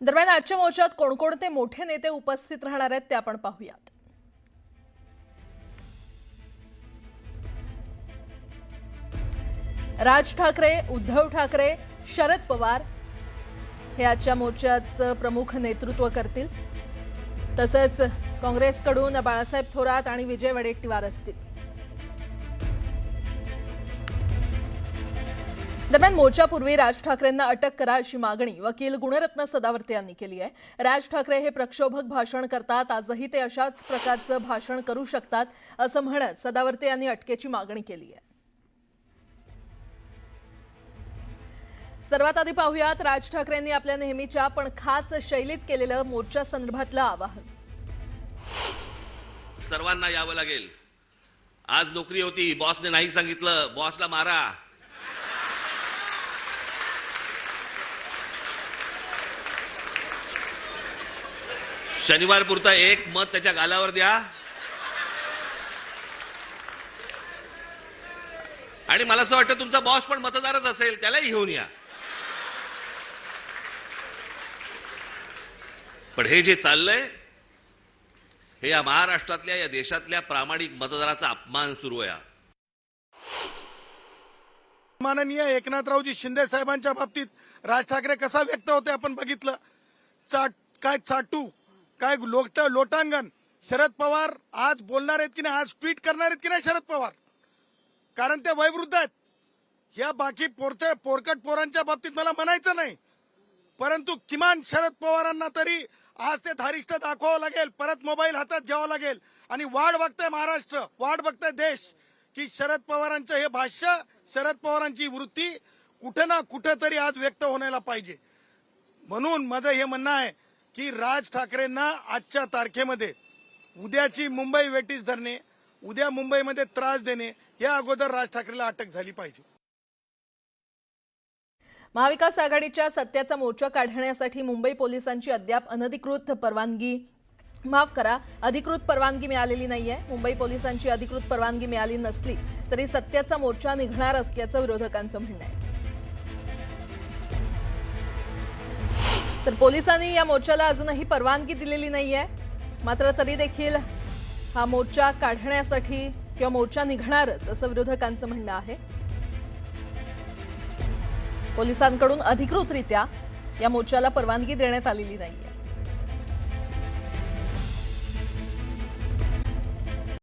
दरम्यान आजच्या मोर्चात कोणकोणते मोठे नेते उपस्थित राहणार आहेत ते आपण पाहूयात. राज ठाकरे उद्धव ठाकरे शरद पवार हे आजच्या मोर्चाचं प्रमुख नेतृत्व करतील. तसंच काँग्रेसकडून बाळासाहेब थोरात आणि विजय वडेट्टीवार असतील. दरम्यान मोर्चापूर्वी राज ठाकरेंना अटक करा अशी मागणी वकील गुणरत्न सदावर्ते यांनी केली आहे. राज ठाकरे हे प्रक्षोभक भाषण करतात. आजही ते अशाच प्रकारचं भाषण करू शकतात असं म्हणत सदावर्ते यांनी अटकेची मागणी केली आहे. सर्वात आधी पाहूयात राज ठाकरेंनी आपल्या नेहमीच्या पण खास शैलीत केलेलं मोर्चा संदर्भातलं आवाहन. सर्वांना यावं लागेल. आज नोकरी होती बॉसने नाही सांगितलं बॉसला मारा. शनिवार पुरता एक मत त्याच्या गालावर द्या. आणि मला असं वाटतं तुमचा बॉस पण मतदारच असेल त्यालाही घेऊन या. पण हे जे चाललंय हे या महाराष्ट्रातल्या या देशातल्या प्रामाणिक मतदाराचा अपमान सुरू आहे. माननीय एकनाथरावजी शिंदे साहेबांच्या बाबतीत राज ठाकरे कसा व्यक्त होते आपण बघितलं. चाट काय चाटू? काय लोट लोटांगण. शरद पवार आज बोलणार आहेत की नाही आज ट्विट करणार आहेत की नाही शरद पवार? कारण ते वयवृद्ध आहेत. या बाकी पोरच्या पोरकट पोरांच्या बाबतीत मला म्हणायचं नाही. परंतु किमान शरद पवारांना तरी आज ते धारिष्ट दाखवावं लागेल परत मोबाईल हातात घ्यावा लागेल. आणि वाढ बघतंय महाराष्ट्र वाढ बघतंय देश की शरद पवारांचं हे भाष्य शरद पवारांची वृत्ती कुठं ना कुठं तरी आज व्यक्त होण्याला पाहिजे. म्हणून माझं हे म्हणणं आहे की राज ठाकरेंना आजच्या तारखेमध्ये उद्याची मुंबई वेटीस धरणे उद्या मुंबईमध्ये त्रास देणे या अगोदर राज ठाकरेला अटक झाली पाहिजे. महाविकास आघाडीच्या सत्याचा मोर्चा काढण्यासाठी मुंबई पोलिसांची अद्याप अनधिकृत परवानगी. माफ करा अधिकृत परवानगी मिळालेली नाहीये. मुंबई पोलिसांची अधिकृत परवानगी मिळाली नसली तरी सत्याचा मोर्चा निघणार असल्याचं विरोधकांचं म्हणणं आहे. तर पोलिसांनी या मोर्चाला अजूनही परवानगी दिलेली नाहीये. मात्र तरी देखील हा मोर्चा काढण्यासाठी किंवा मोर्चा निघणारच असं विरोधकांचं म्हणणं आहे. पोलिसांकडून अधिकृतरित्या या मोर्चाला परवानगी देण्यात आलेली नाहीये.